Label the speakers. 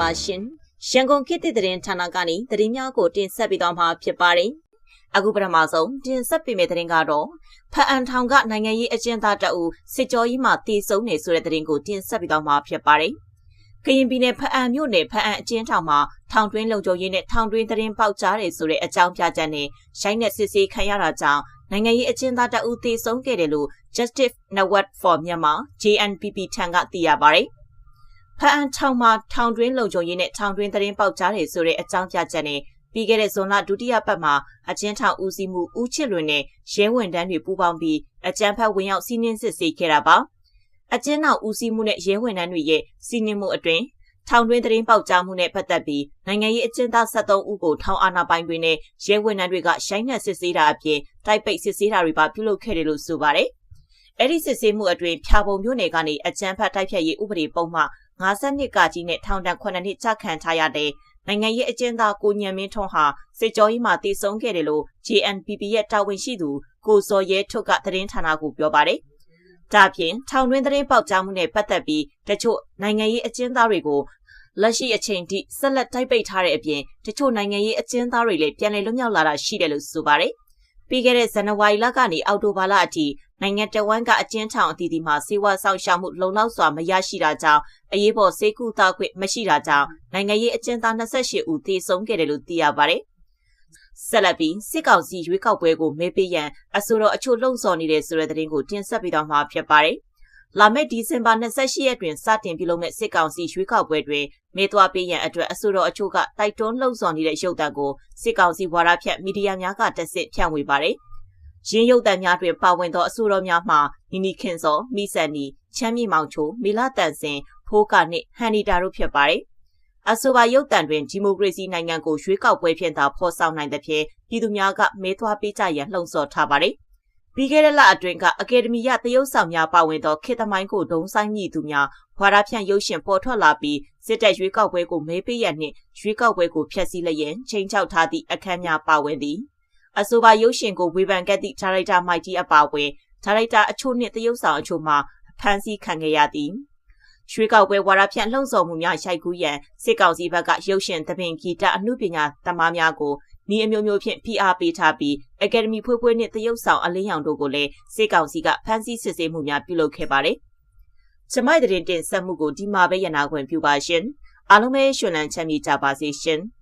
Speaker 1: ပါရှင်။ရန်ကုန်ခေတ်သစ်သတင်းဌာနကနေသတင်းများကိုတင်ဆက်ပေးသွားမှာဖြစ်ပါတယ်။အခုပထမဆုံးတင်ဆက်ပေးမယ့်သတင်းကတော့ဖအန်ထောင်ကနိုင်ငံရေးအကျဉ်းသားတအူစစ်ကြောကြီးမှတည်ဆုံနေဆိုတဲ့သတင်းကိုတင်ဆက်ပေးသွားမှာဖြစ်ပါတယ်။ကရင်ပြည်နယ်ဖအန်မြို့နယ်ဖအန်အကျဉ်းထောင်မှာထောင်တွင်းလုံခြုံရေးနဲ့ထောင်တွင်းသတင်းပေါက်ကြားတယ်ဆိုတဲ့အကြောင်းပြချက်နဲ့ရိုင်းနဲ့စစ်ဆေးခံရတာကြောင့်နိုင်ငံရေးအကျဉ်းသားတအူတည်ဆုံခဲ့တယ်လို့ Justice Network for Myanmar JNPP ထံကသိရပါတယ်။ ဖအန်ထောင်မှာထောင်တွင်းလုံခြုံရေးနဲ့ထောင်တွင်းသတင်းပေါက်ကြားတယ်ဆိုတဲ့အကြောင်းပြချက်နဲ့ပြီးခဲ့တဲ့ဇွန်လဒုတိယပတ်မှာအကျဉ်းထောင်ဦးစီးမှုဦးချစ်လွင်နဲ့ရဲဝန်တန်းတွေပူးပေါင်းပြီးအကြမ်းဖက်ဝင်ရောက်စီးနင်းစစ်ဆေးခဲ့တာပါ။အကျဉ်းထောင်ဦးစီးမှုနဲ့ရဲဝန်တန်းတွေရဲ့စီးနင်းမှုအတွင်းထောင်တွင်းသတင်းပေါက်ကြားမှုနဲ့ပတ်သက်ပြီးနိုင်ငံရေးအကျဉ်းသား73ဦးကိုထောင်အာဏာပိုင်တွေနဲ့ရဲဝန်ထမ်းတွေကရိုင်းနှက်စစ်ဆေးတာအပြင်တိုက်ပိတ်စစ်ဆေးတာတွေပါပြုလုပ်ခဲ့တယ်လို့ဆိုပါတယ်။အဲ့ဒီစစ်ဆေးမှုအတွင်းဖြာပုံမြို့နယ်ကနေအကြမ်းဖက်တိုက်ဖြတ်ရေးဥပဒေပုံမှ 52ကကြီးနဲ့ထောင်ဒဏ်9နှစ်ချခံထားရတဲ့နိုင်ငံရေးအကျဉ်းသားကိုညံမင်းထွန်းဟာစစ်ကြောရေးမှာတည်ဆုံခဲ့တယ်လို့ JNPP ရဲ့တာဝန်ရှိသူကိုစော်ရဲထုတ်ကသတင်းဌာနကိုပြောပါတယ်။ဒါပြင်ထောင်တွင်းသတင်းပေါက်ကြားမှုနဲ့ပတ်သက်ပြီးတချို့နိုင်ငံရေးအကျဉ်းသားတွေကိုလက်ရှိအချိန်ထိဆက်လက်တိုက်ပိတ်ထားတဲ့အပြင်တချို့နိုင်ငံရေးအကျဉ်းသားတွေလည်းပြန်လည်လွတ်မြောက်လာတာရှိတယ်လို့ဆိုပါတယ်။ပြီးခဲ့တဲ့ဇန်နဝါရီလကနေအောက်တိုဘာလအထိ နိုင်ငံတော်ဝန်ကအကျဉ်းထောင်အသီးသီးမှာစေဝါဆောင်ရှောက်မှုလုံလောက်စွာမရရှိတာကြောင့်အရေးပေါ်စေကူတာခွင့်မရှိတာကြောင့်နိုင်ငံရေးအကျဉ်းသား28ဦးသေဆုံးခဲ့တယ်လို့သိရပါတယ်။ဆက်လက်ပြီးစစ်ကောင်စီရွေးကောက်ပွဲကိုမဲပေးရန်အဆိုတော်အချို့လှုံ့ဆော်နေတဲ့ဆိုတဲ့သတင်းကိုတင်ဆက်ပေးတော့မှာဖြစ်ပါတယ်။လာမယ့်ဒီဇင်ဘာ28ရက်တွင်စတင်ပြုလုပ်မယ့်စစ်ကောင်စီရွေးကောက်ပွဲတွင်မဲသွားပေးရန်အတွက်အဆိုတော်အချို့ကတိုက်တွန်းလှုံ့ဆော်နေတဲ့ရုပ်သံကိုစစ်ကောင်စီဝါဒဖြန့်မီဒီယာများကတက်စစ်ဖြန့်ဝေပါတယ်။ ရင်းရုပ်တံများတွင်ပါဝင်သောအဆိုတော်များမှနီနီခင်စောမိဆန်နီချမ်းမြေမောင်ချိုမီလာတန်စင်ဖိုးကာနှင့်ဟန်နီတာတို့ဖြစ်ပါတယ်။အဆိုပါရုပ်တံတွင်ဒီမိုကရေစီနိုင်ငံကိုရွေးကောက်ပွဲဖြင့်သာဖော်ဆောင်နိုင်သဖြင့်ပြည်သူများကမဲသွားပေးကြရန်လှုံ့ဆော်ထားပါတယ်။ပြီးခဲ့တဲ့လအတွင်းကအကယ်ဒမီရတရုတ်ဆောင်များပါဝင်သောခေတ်သမိုင်းကိုဒုံဆိုင်မိသူများဖွာရဖြန့်ရုပ်ရှင်ပေါ်ထွက်လာပြီးစစ်တပ်ရွေးကောက်ပွဲကိုမဲပေးရန်နှင့်ရွေးကောက်ပွဲကိုဖျက်ဆီးလျက်ချိန်ချောက်ထားသည့်အခမ်းများပါဝင်သည်။ အဆိုပါရုပ်ရှင်ကိုဝေဖန်ခဲ့သည့်ဒါရိုက်တာမိုက်တီအပါအဝင်ဒါရိုက်တာအချို့နှင့်တရုတ်ဆောင်အချို့မှဖမ်းဆီးခံခဲ့ရသည်ရွှေကောက်ပွဲဝါရဖြန့်လှုံ့ဆော်မှုများရိုက်ကူးရန်စစ်ကောင်စီဘက်ကရုပ်ရှင်သဘင်ဂီတအမှုပညာသမားများကိုဤအမျိုးမျိုးဖြင့်ဖိအားပေးထားပြီးအကယ်ဒမီဖွေးဖွေးနှင့်တရုတ်ဆောင်အလင်းရောင်တို့ကိုလည်းစစ်ကောင်စီကဖမ်းဆီးစစ်ဆေးမှုများပြုလုပ်ခဲ့ပါတယ်။ကျမိုက်တဲ့တင်ဆက်မှုကိုဒီမှာပဲရနာခွင့်ပြုပါရှင်။အားလုံးပဲရှင်လန်းချမ်းမြေကြပါစေရှင်။